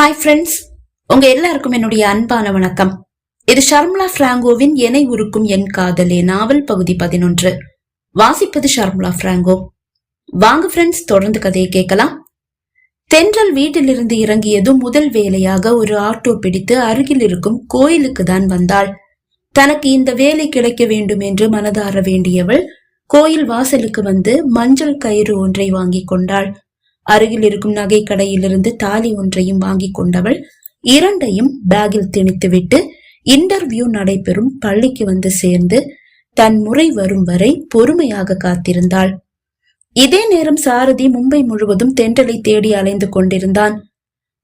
Hi friends உங்க எல்லாருக்கும் என்னுடைய அன்பான வணக்கம். இது ஷர்மிளா பிராங்கோவின் எனை உருக்கும் என் காதலே நாவல் பகுதி பதினொன்று. வாசிப்பது ஷர்மிளா பிராங்கோ. வாங்க ஃப்ரெண்ட்ஸ் தொடர்ந்து கதையை கேட்கலாம். தென்றல் வீட்டிலிருந்து இறங்கியதும் முதல் வேலையாக ஒரு ஆட்டோ பிடித்து அருகில் இருக்கும் கோயிலுக்கு தான் வந்தாள். தனக்கு இந்த வேலை கிடைக்க வேண்டும் என்று மனதார வேண்டியவள் கோயில் வாசலுக்கு வந்து மஞ்சள் கயிறு ஒன்றை வாங்கிக் கொண்டாள். அருகில் இருக்கும் நகை கடையிலிருந்து தாலி ஒன்றையும் வாங்கிக் கொண்டவள் இரண்டையும் பேக்கில் திணித்துவிட்டு இன்டர்வியூ நடைபெறும் பள்ளிக்கு வந்து சேர்ந்து தன் முறை வரும் வரை பொறுமையாக காத்திருந்தாள். இதே நேரம் சாரதி மும்பை முழுவதும் தென்றலை தேடி அலைந்து கொண்டிருந்தான்.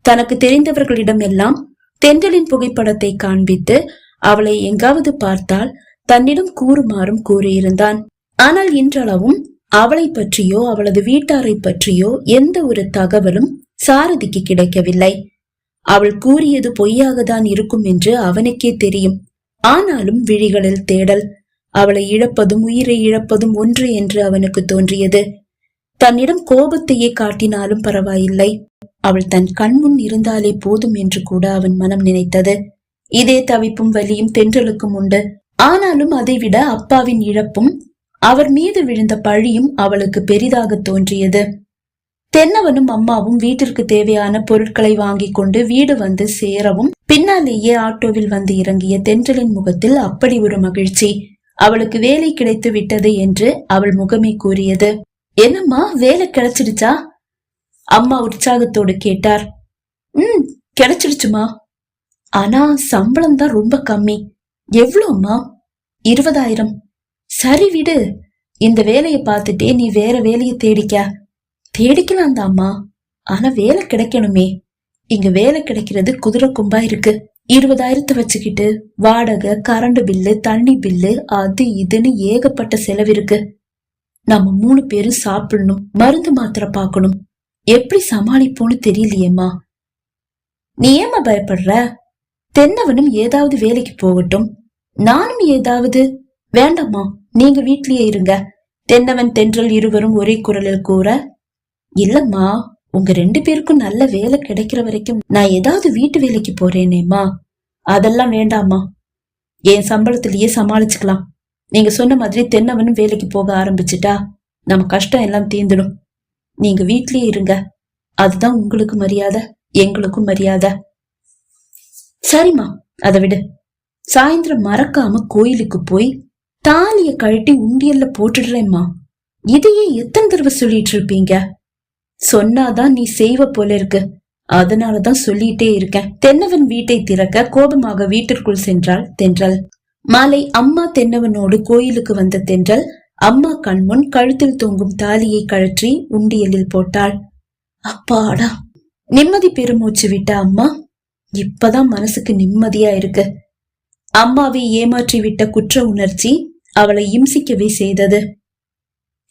தனக்கு தெரிந்தவர்களிடம் எல்லாம் தென்றலின் புகைப்படத்தை காண்பித்து அவளை எங்காவது பார்த்தால் தன்னிடம் கூறுமாறும் கூறியிருந்தான். ஆனால் இன்றளவும் அவளை பற்றியோ அவளது வீட்டாரை பற்றியோ எந்த ஒரு தகவலும் சாரதிக்கு கிடைக்கவில்லை. அவள் கூறியது பொய்யாகத்தான் இருக்கும் என்று அவனுக்கே தெரியும். ஆனாலும் விழிகளில் தேடல் அவளை இழப்பதும் உயிரை இழப்பதும் ஒன்று என்று அவனுக்கு தோன்றியது. தன்னிடம் கோபத்தையே காட்டினாலும் பரவாயில்லை. அவள் தன் கண்முன் இருந்தாலே போதும் என்று கூட அவன் மனம் நினைத்தது. இதே தவிப்பும் வலியும் தென்றலுக்கும் உண்டு. ஆனாலும் அதைவிட அப்பாவின் இழப்பும் அவர் மீது விழுந்த பழியும் அவளுக்கு பெரிதாக தோன்றியது. தென்னவனும் அம்மாவும் வீட்டிற்கு தேவையான பொருட்களை வாங்கி கொண்டு வீடு வந்து சேரவும் பின்னாலேயே ஆட்டோவில் வந்து இறங்கிய தென்றலின் முகத்தில் அப்படி ஒரு மகிழ்ச்சி. அவளுக்கு வேலை கிடைத்து விட்டது என்று அவள் முகமே கூறியது. என்னம்மா வேலை கிடைச்சிடுச்சா? அம்மா உற்சாகத்தோடு கேட்டார். உம் கிடைச்சிடுச்சுமா. ஆனா சம்பளம் தான் ரொம்ப கம்மி. எவ்வளோம்மா? இருபதாயிரம். சரி விடு. இந்த வேலையை பார்த்துட்டே நீ வேற வேலையை தேடிக்க. தேடிக்கலாம் தாம்மா ஆனா வேலை கிடைக்கணுமே. இங்க வேலை கிடைக்கிறது குதிரை கும்பா இருக்கு. இருபதாயிரத்தை வச்சுக்கிட்டு வாடகை கரண்ட் பில்லு தண்ணி பில்லு அது இதுன்னு ஏகப்பட்ட செலவு இருக்கு. நம்ம மூணு பேரும் சாப்பிடணும் மருந்து மாத்திரை பார்க்கணும். எப்படி சமாளிப்போன்னு தெரியலையேம்மா. நீ ஏமா பயப்படுற? தென்னவனும் ஏதாவது வேலைக்கு போகட்டும். நானும் ஏதாவது. வேண்டாமா நீங்க வீட்லயே இருங்க. தென்னவன் தென்றல் இருவரும் ஒரே குரலில் கூற இல்லம்மா உங்க ரெண்டு பேருக்கும் நல்ல வேலை கிடைக்கிற வரைக்கும் நான் ஏதாவது வீட்டு வேலைக்கு போறேனேம்மா. அதெல்லாம் வேண்டாம்மா. என் சம்பளத்திலேயே சமாளிச்சுக்கலாம். நீங்க சொன்ன மாதிரி தென்னவனும் வேலைக்கு போக ஆரம்பிச்சிட்டா நம்ம கஷ்டம் எல்லாம் தீந்துடும் நீங்க வீட்லயே இருங்க. அதுதான் உங்களுக்கு மரியாதை எங்களுக்கும் மரியாதை. சரிம்மா அதை விடு. சாயந்தரம் மறக்காம கோயிலுக்கு போய் தாலிய கழட்டி உண்டியல்ல போட்டுடுறேம்மா. இதையே எத்தனை தடவை சொல்லிட்டு இருப்பீங்க சொன்னாதான் நீ செய்வ போல இருக்கு. அதனாலதான் சொல்லிட்டே இருக்கேன். தென்னவன் வீட்டை திறக்க கோபமாக வீட்டிற்குள் சென்றாள் தென்றல். மாலை அம்மா தென்னவனோடு கோயிலுக்கு வந்த தென்றல் அம்மா கண்முன் கழுத்தில் தொங்கும் தாலியை கழற்றி உண்டியலில் போட்டாள். அப்பாடா! நிம்மதி பெருமூச்சு விட்ட அம்மா இப்பதான் மனசுக்கு நிம்மதியா இருக்கு. அம்மாவை ஏமாற்றி விட்ட குற்ற உணர்ச்சி அவளை இம்சிக்கவே செய்தது.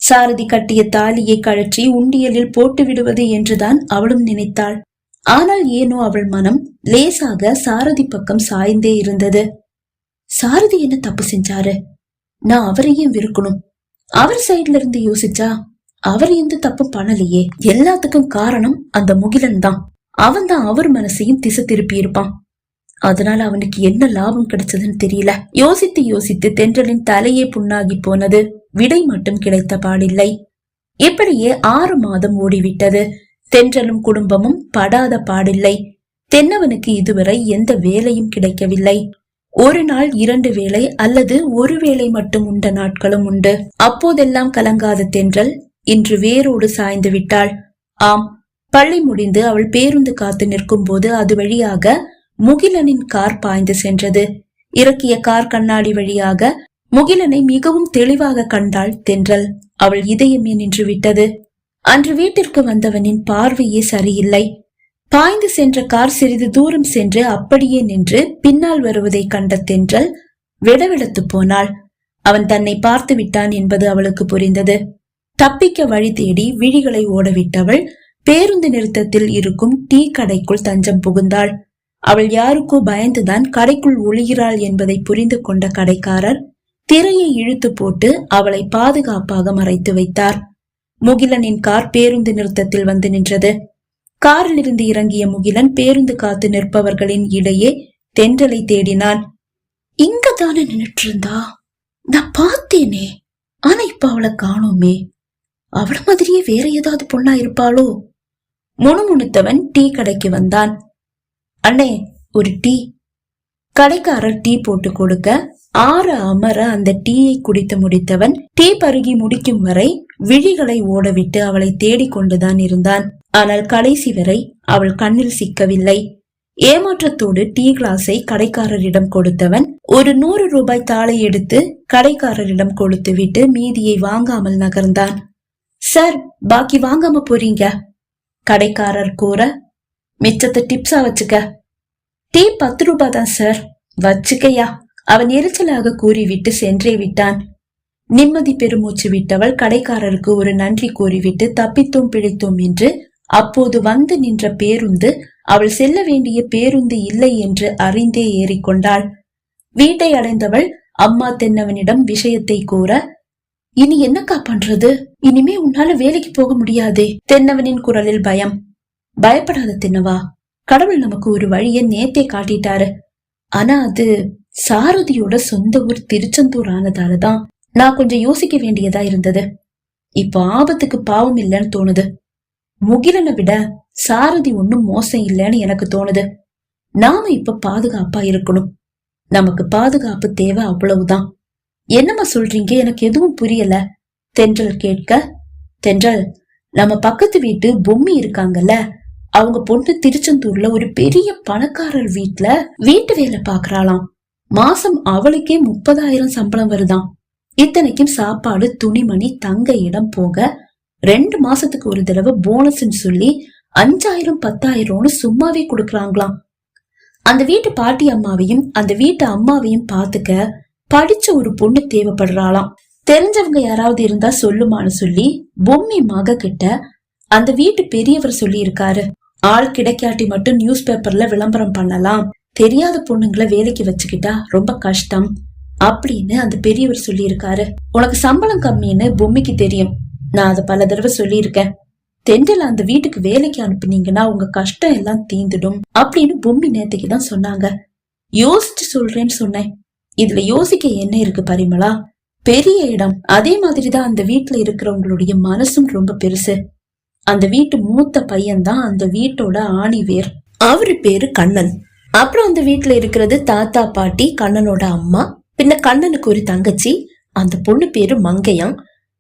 சாரதி கட்டிய தாலியை கழற்றி உண்டியலில் போட்டு விடுவது என்றுதான் அவளும் நினைத்தாள். ஆனால் ஏனோ அவள் மனம் லேசாக சாரதி பக்கம் சாய்ந்தே இருந்தது. சாரதி என்ன தப்பு செஞ்சாரு? நான் அவரையும் விருக்கணும் அவர் சைட்ல இருந்து யோசிச்சா? அவர் எந்த தப்பும் பண்ணலையே. எல்லாத்துக்கும் காரணம் அந்த முகிலன் தான். அவன் தான் அவர் மனசையும் திசை திருப்பி இருப்பான் அதனால அவனுக்கு என்ன லாபம் கிடைச்சதுன்னு தெரியல. யோசித்து யோசித்து தென்றலின் தலையே புண்ணாகி போனது. விடை மட்டும் கிடைத்த பாடில்லை. இப்படியே ஆறு மாதம் ஓடிவிட்டது. தென்றலும் குடும்பமும் படாத பாடில்லை. தென்னவனுக்கு இதுவரை எந்த வேலையும் கிடைக்கவில்லை. ஒரு நாள் இரண்டு வேளை அல்லது ஒரு வேளை மட்டும் உண்ட நாட்களும் உண்டு. அப்போதெல்லாம் கலங்காத தென்றல் இன்று வேரோடு சாய்ந்து விட்டாள். ஆம் பள்ளி முடிந்து அவள் பேருந்து காத்து நிற்கும் போது அது வழியாக முகிலனின் கார் பாய்ந்து சென்றது. இறக்கிய கார் கண்ணாடி வழியாக முகிலனை மிகவும் தெளிவாக கண்டாள் தென்றல். அவள் இதயமே நின்று விட்டது அன்று வீட்டிற்கு வந்தவனின் பார்வையே சரியில்லை. பாய்ந்து சென்ற கார் சிறிது தூரம் சென்று அப்படியே நின்று பின்னால் வருவதை கண்ட தென்றல் விடவிடத்து போனாள். அவன் தன்னை பார்த்து விட்டான் என்பது அவளுக்கு புரிந்தது. தப்பிக்க வழி தேடி விழிகளை ஓடவிட்டவள் பேருந்து நிறுத்தத்தில் இருக்கும் டீ கடைக்குள் தஞ்சம் புகுந்தாள். அவள் யாருக்கோ பயந்துதான் கடைக்குள் ஒளிகிறாள் என்பதை புரிந்து கொண்ட கடைக்காரர் திரையை இழுத்து போட்டு அவளை பாதுகாப்பாக மறைத்து வைத்தார். முகிலனின் கார் பேருந்து நிறுத்தத்தில் வந்து நின்றது. காரில் இருந்து இறங்கிய முகிலன் பேருந்து காத்து நிற்பவர்களின் இடையே தென்றலை தேடினான். இங்க தானே நின்றுட்டு இருந்தா நான் பார்த்தேனே. ஆனா இப்ப அவளை காணோமே. அவள மாதிரியே வேற ஏதாவது பொண்ணா இருப்பாளோ? முணுமுணுத்தவன் டீ கடைக்கு வந்தான். அண்ணே ஒரு டீ. கடைக்காரர் டீ போட்டு கொடுக்க ஆற அமர அந்த டீயை குடித்து முடித்தவன் டீ பருகி முடிக்கும் வரை விழிகளை ஓடவிட்டு அவளை தேடிக் கொண்டுதான் இருந்தான். ஆனால் கடைசி வரை அவள் கண்ணில் சிக்கவில்லை. ஏமாற்றத்தோடு டீ கிளாஸை கடைக்காரரிடம் கொடுத்தவன் ஒரு நூறு ரூபாய் தாளை எடுத்து கடைக்காரரிடம் கொடுத்துவிட்டு மீதியை வாங்காமல் நகர்ந்தான். சார் பாக்கி வாங்காம போறீங்க கடைக்காரர் கூற மிச்சத்தை டிப்ஸா வச்சுக்க. டீ பத்து ரூபாய் தான் சார் வச்சுக்கையா? அவன் எரிச்சலாக கூறிவிட்டு சென்றே விட்டான். நிம்மதி பெருமூச்சு விட்டவள் கடைக்காரருக்கு ஒரு நன்றி கூறிவிட்டு தப்பித்தோம் பிழைத்தோம் என்று அப்போது வந்து நின்ற பேருந்து அவள் செல்ல வேண்டிய பேருந்து இல்லை என்று அறிந்தே ஏறிக்கொண்டாள். வீட்டை அடைந்தவள் அம்மா தென்னவனிடம் விஷயத்தை கூற இனி என்னக்கா பண்றது? இனிமே உன்னால வேலைக்கு போக முடியாதே. தென்னவனின் குரலில் பயம். பயப்படாத தின்னவா? கடவுள் நமக்கு ஒரு வழிய நேத்தே காட்டிட்டாரு. ஆனா அது சாரதியோட சொந்த ஊர் திருச்செந்தூர் ஆனதாலதான் நான் கொஞ்சம் யோசிக்க வேண்டியதா இருந்தது. இப்போ ஆபத்துக்கு பாவம் இல்லைன்னு தோணுது. முகிலனை விட சாரதி ஒண்ணும் மோசம் இல்லைன்னு எனக்கு தோணுது. நாம இப்ப பாதுகாப்பா இருக்கணும். நமக்கு பாதுகாப்பு தேவை அவ்வளவுதான். என்னம்மா சொல்றீங்க? எனக்கு எதுவும் புரியல. தென்றல் கேட்க தென்றல் நம்ம பக்கத்து வீட்டு பொம்மி இருக்காங்கல்ல அவங்க பொண்ணு திருச்செந்தூர்ல ஒரு பெரிய பணக்காரர் வீட்டுல வீட்டு வேலை பாக்குறாளாம். மாசம் அவளுக்கே முப்பதாயிரம் சம்பளம் வருதாம். இத்தனைக்கும் சாப்பாடு துணிமணி தங்க இடம் போக ரெண்டு மாசத்துக்கு ஒரு தடவை போனஸ்ன்னு சொல்லி அஞ்சாயிரம் பத்தாயிரம்னு சும்மாவே கொடுக்கறாங்களாம். அந்த வீட்டு பாட்டி அம்மாவையும் அந்த வீட்டு அம்மாவையும் பாத்துக்க படிச்ச ஒரு பொண்ணு தேவைப்படுறாளாம். தெரிஞ்சவங்க யாராவது இருந்தா சொல்லுமான்னு சொல்லி பொம்மி மக கிட்ட அந்த வீட்டு பெரியவர் சொல்லி இருக்காரு ஆள் கிடைக்காட்டி மட்டும் நியூஸ் பேப்பர்ல விளம்பரம் பண்ணலாம். தெரியாத பொண்ணுங்களை வேலைக்கு வச்சுக்கிட்டா ரொம்ப கஷ்டம். அப்படின்னு அந்த பெரியவர் சொல்லியிருக்காரு. உனக்கு சம்பளம் கம்மின்னு பொம்மிக்கு தெரியும். நான் அதை பல தடவை சொல்லியிருக்கேன். தெண்டல அந்த வீட்டுக்கு வேலைக்கு அனுப்புனீங்கன்னா உங்க கஷ்டம் எல்லாம் தீந்துடும் அப்படின்னு பொம்மி நேத்துக்கு தான் சொன்னாங்க. யோசிச்சு சொல்றேன்னு சொன்னேன். இதுல யோசிக்க என்ன இருக்கு பரிமளா? பெரிய இடம். அதே மாதிரிதான் அந்த வீட்டுல இருக்கிறவங்களுடைய மனசும் ரொம்ப பெருசு. அந்த வீட்டு மூத்த பையன்தான் அந்த வீட்டோட ஆணிவேர் அவரு பேரு கண்ணன். அப்புறம் அந்த வீட்டுல இருக்கிறது தாத்தா பாட்டி கண்ணனோட அம்மா பின்ன கண்ணனுக்கு ஒரு தங்கச்சி அந்த பொண்ணு பேரு மங்கையாம்.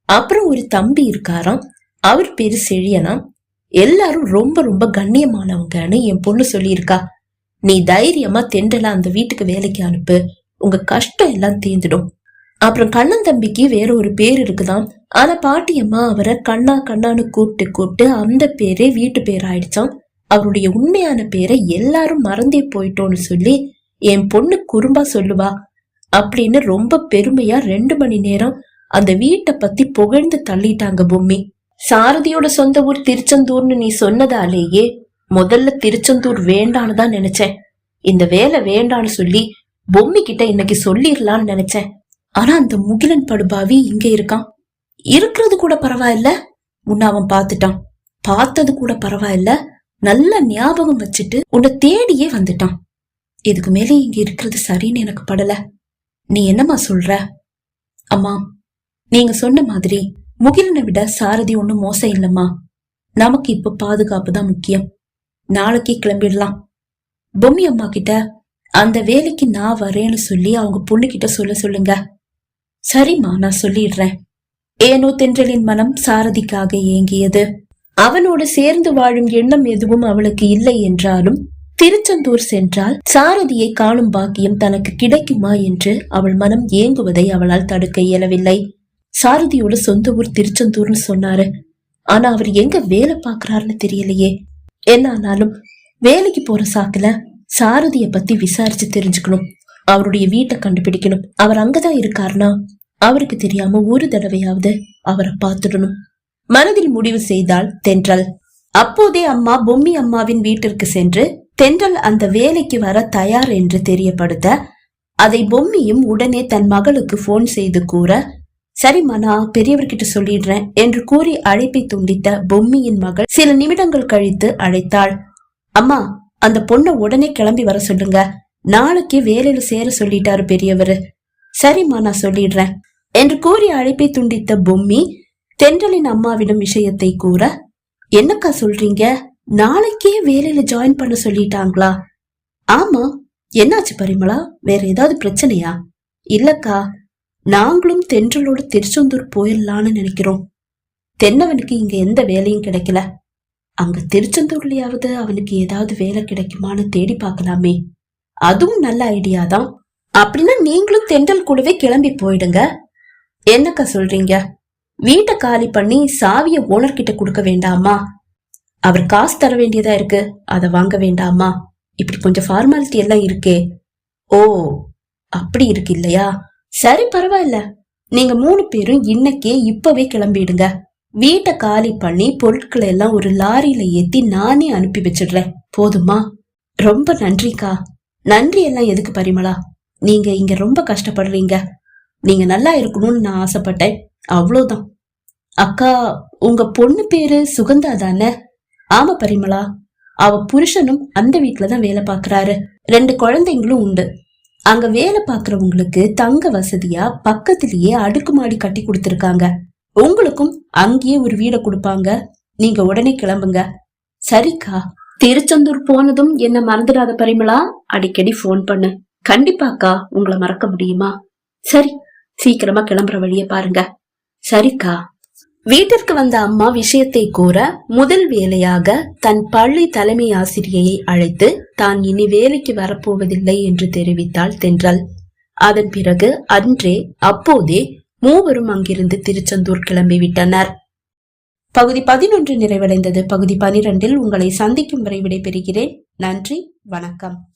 அப்புறம் ஒரு தம்பி இருக்காராம். அவர் பேரு செழியனாம். எல்லாரும் ரொம்ப ரொம்ப கண்ணியமானவங்கன்னு என் பொண்ணு சொல்லியிருக்கா. நீ தைரியமா தெண்டலா அந்த வீட்டுக்கு வேலைக்கு அனுப்பு. உங்க கஷ்டம் எல்லாம் தீர்ந்துடும். அப்புறம் கண்ணன் தம்பிக்கு வேற ஒரு பேர் இருக்குதாம். ஆனா பாட்டியம்மா அவரை கண்ணா கண்ணான்னு கூப்பிட்டு கூப்பிட்டு அந்த பேரே வீட்டு பேர் ஆயிடுச்சான் அவருடைய உண்மையான பேரை எல்லாரும் மறந்தே போயிட்டோம்னு சொல்லி என் பொண்ணு குறும்பா சொல்லுவா. அப்படின்னு ரொம்ப பெருமையா ரெண்டு மணி நேரம் அந்த வீட்டை பத்தி புகழ்ந்து தள்ளிட்டாங்க பொம்மி. சாரதியோட சொந்த ஊர் திருச்செந்தூர்னு நீ சொன்னதாலேயே முதல்ல திருச்செந்தூர் வேண்டான்னு தான் நினைச்சேன். இந்த வேலை வேண்டான்னு சொல்லி பொம்மி கிட்ட இன்னைக்கு சொல்லிடலான்னு நினைச்சேன். ஆனா அந்த முகிலன் படுபாவி இங்க இருக்கான். இருக்கிறது கூட பரவாயில்ல உன்னை அவன் பார்த்துட்டான். பார்த்தது கூட பரவாயில்ல நல்ல ஞாபகம் வச்சுட்டு உன்னை தேடியே வந்துட்டான். இதுக்கு மேலே இங்க இருக்கிறது சரின்னு எனக்கு படல. நீ என்னம்மா சொல்ற? அம்மா நீங்க சொன்ன மாதிரி முகிலனை விட சாரதி ஒண்ணும் மோசம் இல்லம்மா. நமக்கு இப்ப பாதுகாப்பு தான் முக்கியம். நாளைக்கே கிளம்பிடலாம். பொம்மி அம்மா கிட்ட அந்த வேலைக்கு நான் வரேன்னு சொல்லி அவங்க பொண்ணு கிட்ட சொல்ல சொல்லுங்க. சரிம்மா நான் சொல்லிடுறேன். ஏனோ தென்றலின் மனம் சாரதிக்காக ஏங்கியது. அவனோடு சேர்ந்து வாழும் எண்ணம் எதுவும் அவளுக்கு இல்லை என்றாலும் திருச்செந்தூர் சென்றால் சாரதியை காணும் பாக்கியம் தனக்கு கிடைக்குமா என்று அவள் மனம் ஏங்குவதை அவளால் தடுக்க இயலவில்லை. சாரதியோட சொந்த ஊர் திருச்செந்தூர்னு சொன்னாரு. ஆனா அவர் எங்க வேலை பாக்குறாருன்னு தெரியலையே. என்ன ஆனாலும் வேலைக்கு போற சாக்குல சாரதிய பத்தி விசாரிச்சு தெரிஞ்சுக்கணும். அவருடைய வீட்டை கண்டுபிடிக்கணும். அவர் அங்கதான் இருக்காருனா அவருக்கு தெரியாம ஒரு தடவையாவது அவரை பார்த்துடணும். மனதில் முடிவு செய்தால் தென்றல். அப்போதே அம்மா பொம்மி அம்மாவின் வீட்டிற்கு சென்று தென்றல் அந்த வேலைக்கு வர தயார் என்று தெரியப்படுத்த அதை பொம்மியும் உடனே தன் மகளுக்கு போன் செய்து கூற சரிம்மா நான் பெரியவர்கிட்ட சொல்லிடுறேன் என்று கூறி அழைப்பை துண்டித்த பொம்மியின் மகள் சில நிமிடங்கள் கழித்து அழைத்தாள். அம்மா அந்த பொண்ணை உடனே கிளம்பி வர சொல்லுங்க. நாளைக்கு வேலையில சேர சொல்லிட்டாரு பெரியவரு. சரிம்மா நான் சொல்லிடுறேன். என்று கூறி அழைப்பை துண்டித்த பொம்மி தென்றலின் அம்மாவிடம் விஷயத்தை கூற என்னக்கா சொல்றீங்க? நாளைக்கே வேலையில ஜாயின் பண்ண சொல்லிட்டாங்களா? ஆமா. என்னாச்சு பரிமளா? வேற ஏதாவது பிரச்சனையா? இல்லக்கா. நாங்களும் தென்றலோட திருச்செந்தூர் போயிடலான்னு நினைக்கிறோம். தென்னவனுக்கு இங்க எந்த வேலையும் கிடைக்கல. அங்க திருச்செந்தூர்லயாவது அவனுக்கு ஏதாவது வேலை கிடைக்குமான்னு தேடி பார்க்கலாமே. அதுவும் நல்ல ஐடியா தான். அப்படின்னா நீங்களும் தென்றல் கூடவே கிளம்பி போயிடுங்க. என்னக்கா சொல்றீங்க? வீட்டை காலி பண்ணி சாவிய ஓனர் கிட்ட கொடுக்க வேண்டாமா? அவர் காசு தர வேண்டியதா இருக்கு. அதை வாங்க வேண்டாமா? இப்படி கொஞ்சம் ஃபார்மாலிட்டி எல்லாம் இருக்கே. ஓ அப்படி இருக்கு இல்லையா? சரி பரவாயில்ல. நீங்க மூணு பேரும் இன்னைக்கே இப்பவே கிளம்பிடுங்க. வீட்டை காலி பண்ணி பொருட்களை எல்லாம் ஒரு லாரியில ஏத்தி நானே அனுப்பி வச்சிடுறேன். போதுமா? ரொம்ப நன்றிக்கா. நன்றி எல்லாம் எதுக்கு பரிமளா? நீங்க இங்க ரொம்ப கஷ்டப்படுறீங்க. நீங்க நல்லா இருக்கணும்னு நான் ஆசைப்பட்டேன். அவ்வளோதான் அக்கா உங்க பொண்ணு பேரு சுகந்தா தானே? ஆமா பரிமளா. அவ புருஷனும் அந்த வீட்டுல தான் வேலை பாக்குறாரு ரெண்டு குழந்தைங்களும் உண்டு. அங்க வேலை பாக்குறவங்களுக்கு தங்க வசதியா பக்கத்திலேயே அடுக்குமாடி கட்டி கொடுத்துருக்காங்க. உங்களுக்கும் அங்கேயே ஒரு வீடை கொடுப்பாங்க. நீங்க உடனே கிளம்புங்க. சரிக்கா. திருச்செந்தூர் போனதும் என்ன மறந்துடாத பரிமளா? அடிக்கடி போன் பண்ணு. கண்டிப்பாக்கா உங்களை மறக்க முடியுமா? சரி சீக்கிரமா கிளம்புற வழிய பாருங்க. சரிக்கா. வீட்டிற்கு வந்த அம்மா விஷயத்தை கூற முதல் வேலையாக தன் பள்ளி தலைமை ஆசிரியையை அழைத்து தான் இனி வேலைக்கு வரப்போவதில்லை என்று தெரிவித்தாள் தென்றல். அதன் பிறகு அன்றே அப்போதே மூவரும் அங்கிருந்து திருச்செந்தூர் கிளம்பிவிட்டனர். பகுதி பதினொன்று நிறைவடைந்தது. பகுதி பனிரெண்டில் உங்களை சந்திக்கும் வரை விடைபெறுகிறேன். நன்றி வணக்கம்.